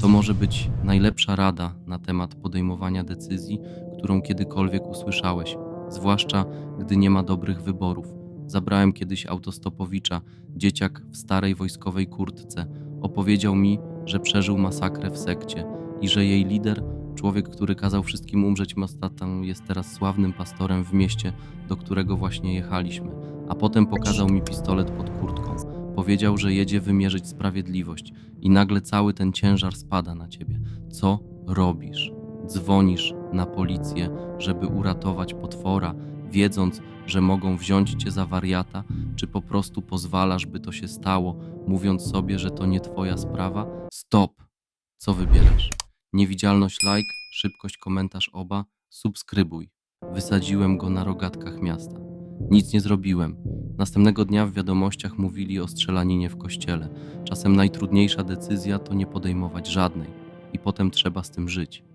To może być najlepsza rada na temat podejmowania decyzji, którą kiedykolwiek usłyszałeś, zwłaszcza gdy nie ma dobrych wyborów. Zabrałem kiedyś autostopowicza, dzieciak w starej wojskowej kurtce. Opowiedział mi, że przeżył masakrę w sekcie i że jej lider, człowiek, który kazał wszystkim umrzeć mastatą, jest teraz sławnym pastorem w mieście, do którego właśnie jechaliśmy. A potem pokazał mi pistolet pod kurtką. Powiedział, że jedzie wymierzyć sprawiedliwość i nagle cały ten ciężar spada na ciebie. Co robisz? Dzwonisz na policję, żeby uratować potwora, wiedząc, że mogą wziąć cię za wariata, czy po prostu pozwalasz, by to się stało, mówiąc sobie, że to nie twoja sprawa? Stop! Co wybierasz? Niewidzialność like, szybkość komentarz oba, subskrybuj. Wysadziłem go na rogatkach miasta. Nic nie zrobiłem. Następnego dnia w wiadomościach mówili o strzelaninie w kościele. Czasem najtrudniejsza decyzja to nie podejmować żadnej i potem trzeba z tym żyć.